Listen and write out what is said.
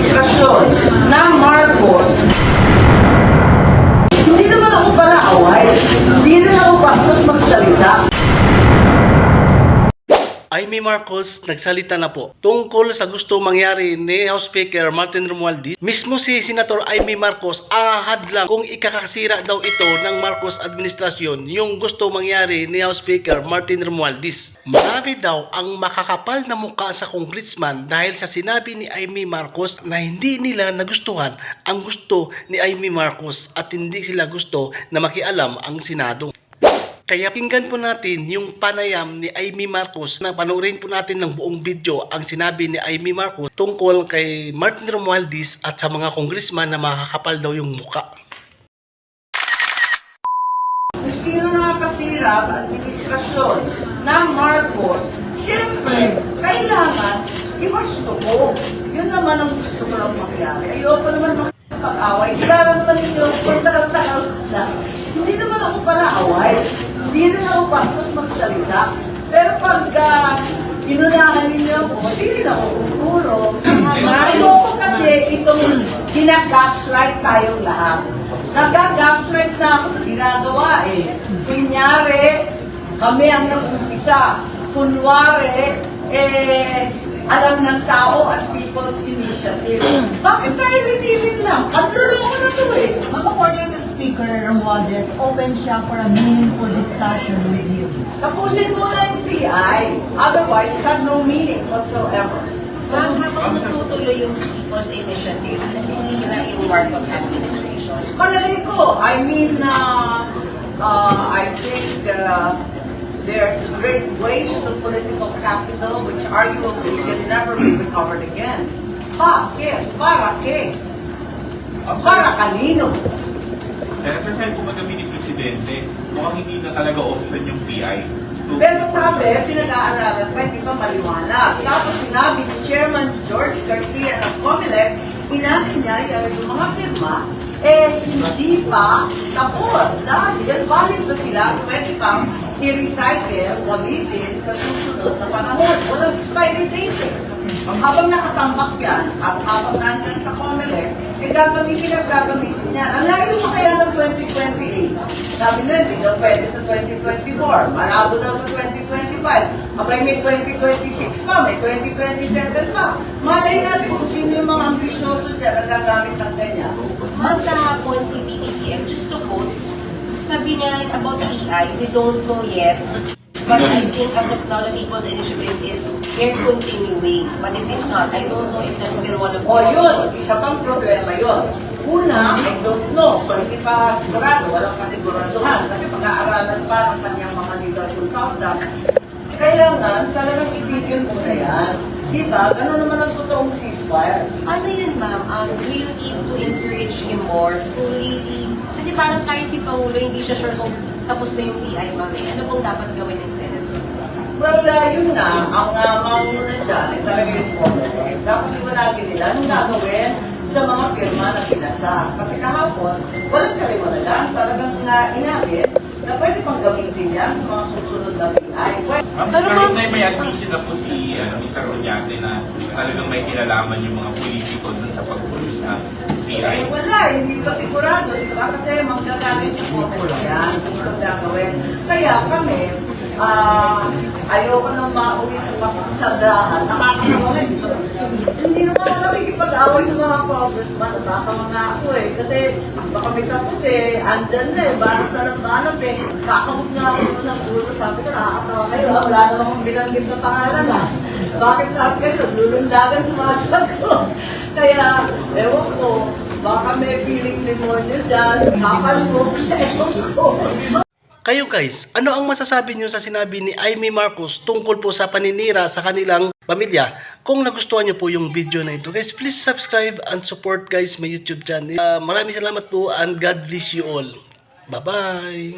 administrasyon ng Marcos, hindi naman ako pala away. Amy Marcos nagsalita na po tungkol sa gusto mangyari ni House Speaker Martin Romualdez. Mismo si Senator Amy Marcos ang hadlang kung ikakasira daw ito ng Marcos administrasyon yung gusto mangyari ni House Speaker Martin Romualdez. Marami daw ang makakapal na mukha sa congressman dahil sa sinabi ni Amy Marcos na hindi nila nagustuhan ang gusto ni Amy Marcos at hindi sila gusto na makialam ang Senado. Kaya pinggan po natin yung panayam ni Amy Marcos na panoorin po natin ng buong video ang sinabi ni Amy Marcos tungkol kay Martin Romualdez at sa mga congressman na makakapal daw yung muka. Sino nakakasira sa administrasyon ng Marcos, siyempre, kailangan iwasto ko. Yun naman ang gusto ko lang mangyari. Ayoko naman makipag-away. Kilala naman ninyo, kung tagal-tagal na. Hindi naman ako pala away. Hindi rin ako bastos magsalita. Pero pag uh, inunahan ninyo ako, hindi rin ako tuturo. Ayoko kasi itong ginagaslight tayong lahat. Nagagaslight na ako sa ginagawa eh. Kunyari, kami ang nag-umpisa. Kunwari, eh, alam ng tao at People's Initiative. Bakit tayo rinilin lang? Kanluloko na to eh. Ma'am, Speaker Romualdez, open siya for a meaningful discussion with you. Tapusin mo na yung PI. Otherwise, it has no meaning whatsoever. Ma'am, habang natutuloy yung People's Initiative, nasisira yung Marcos administration. Palagay ko, I mean, uh, uh, I think uh, there's great waste of political capital which arguably can never be recovered again. Bakit? Para ke? Para kanino? Senator Sen, kung magamin ni Presidente, mukhang hindi na talaga option yung PI. Pero sabi, pinag-aaralan pa, hindi pa maliwanag. Tapos sinabi ni Chairman George Garcia ng COMELEC, inamin niya yung mga firma, eh hindi pa tapos dahil valid pa sila, pwede pang i-recycle, gamitin sa susunod na panahon. Walang expiry date eh. Habang nakatambak yan, at habang nandyan sa COMELEC, eh gagamitin at gagamitin. Ang layo pa kaya ng 2028. Sabi na, hindi daw pwede sa 2024. Malabo daw sa 2025. Abay may 2026 pa, may 2027 pa. Malay natin kung sino yung mga ambisyoso dyan na gagamit ng ganyan. Ma'am, kahapon si BBM, just to quote, sabi niya about EI, we don't know yet. But I think as of now, the People's Initiative is they're continuing. But it is not. I don't know if that's still one of the O yun, isa pang problema yun. Una, I don't know. So hindi pa sigurado, walang kasiguraduhan. Kasi pag-aaralan pa ng kanyang mga legal consultant. Kailangan talagang itigil mo na yan. Diba? Ganun naman ang totoong ceasefire. Ano yun, ma'am? Um, do you need to encourage him more to really... Kasi parang kahit si Paulo, hindi siya sure kung tapos na yung PI, ma'am. Eh, ano pong dapat gawin ng Senate? Well, uh, yun na, ang uh, mauna dyan, ay talaga yung COMELEC. Dapat iwanagin nila anong gagawin sa mga firma na pinasa. Kasi kahapon, walang kaliwanagan. Talagang uh, inamin na pwede pang gamitin yan sa mga susunod na PI. Pwede, Ma'am, na may admission na po si ano, Mr. Oñate na talagang may kinalaman yung mga politiko dun sa pag-pulis na Eh, PI. wala, hindi pa sigurado. Diba? Kasi manggagaling sa comment yan. Kung ito gagawin. Kaya kami, ah, ayoko nang mauwi sa pagkasandahan. Nakakatawa nga, hindi ko Hindi naman ako nakikipag-away sa mga congressman. Nakakama nga ako eh. Kasi baka may tapos eh. Andyan na eh. Banat na ng banat eh. Kakamot nga ako ng ulo. Sabi ko, nakakatawa kayo. ah. Wala naman akong binanggit na pangalan ah. Bakit lahat kayo? Lulundagan sumasagot. Kaya, ewan ko, baka may feeling demonyo dyan, kapalmok sa ewan. Kayo guys, ano ang masasabi niyo sa sinabi ni Amy Marcos tungkol po sa paninira sa kanilang pamilya? Kung nagustuhan niyo po yung video na ito, guys, please subscribe and support guys my YouTube channel. Ah, maraming salamat po and God bless you all. Bye-bye!